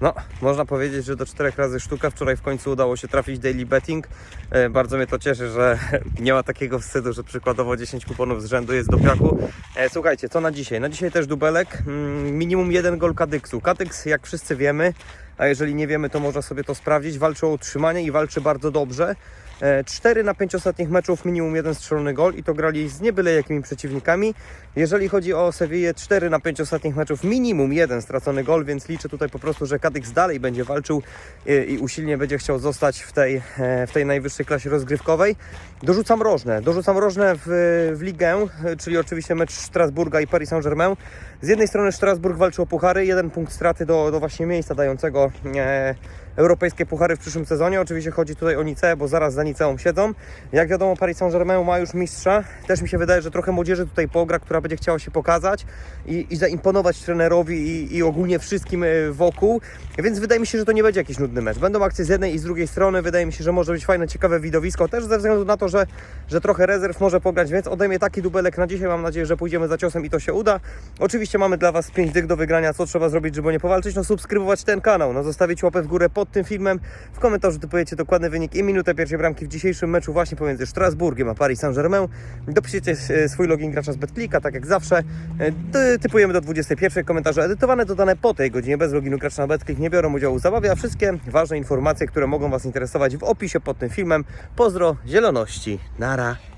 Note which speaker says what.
Speaker 1: No, można powiedzieć, że do czterech razy sztuka. Wczoraj w końcu udało się trafić daily betting. E, Bardzo mnie to cieszy, że nie ma takiego wstydu, że przykładowo 10 kuponów z rzędu jest do piachu. E, Słuchajcie, co na dzisiaj? Na dzisiaj też dubelek. Mm, Minimum jeden gol Kadyksu. Kadyks, jak wszyscy wiemy, a jeżeli nie wiemy, to można sobie to sprawdzić, walczy o utrzymanie i walczy bardzo dobrze. 4 na 5 ostatnich meczów minimum jeden strzelony gol i to grali z nie byle jakimi przeciwnikami. Jeżeli chodzi o Sewillę, 4 na 5 ostatnich meczów minimum jeden stracony gol, więc liczę tutaj po prostu, że Kadyks dalej będzie walczył i, i usilnie będzie chciał zostać w tej, e, w tej najwyższej klasie rozgrywkowej. Dorzucam rożne, dorzucam rożne w, w ligę, e, czyli oczywiście mecz Strasburga i Paris Saint-Germain. Z jednej strony Strasburg walczy o puchary, jeden punkt straty do, do właśnie miejsca dającego e, europejskie puchary w przyszłym sezonie. Oczywiście chodzi tutaj o Niceę, bo zaraz za Niceą siedzą. Jak wiadomo, Paris Saint-Germain ma już mistrza. Też mi się wydaje, że trochę młodzieży tutaj pogra, która będzie chciała się pokazać i, i zaimponować trenerowi i, i ogólnie wszystkim e, wokół. Więc wydaje mi się, że to nie będzie jakiś nudny mecz. Będą akcje z jednej i z drugiej strony. Wydaje mi się, że może być fajne, ciekawe widowisko. Też ze względu na to, że, że trochę rezerw może pograć, więc odejmie taki dubelek na dzisiaj. Mam nadzieję, że pójdziemy za ciosem i to się uda. Oczywiście mamy dla Was 5 dych do wygrania. Co trzeba zrobić, żeby nie powalczyć? No subskrybować ten kanał, no zostawić łapę w górę pod tym filmem. W komentarzu typujecie dokładny wynik i minutę pierwszej bramki w dzisiejszym meczu właśnie pomiędzy Strasburgiem a Paris Saint-Germain. Dopiszcie e, swój login gracza z BetClicka, tak jak zawsze. E, Typujemy do 21. Komentarze edytowane, dodane po tej godzinie bez loginu gracza na BetClick nie biorą udziału w zabawie, a wszystkie ważne informacje, które mogą Was interesować w opisie pod tym filmem. Pozdro, zieloności, nara.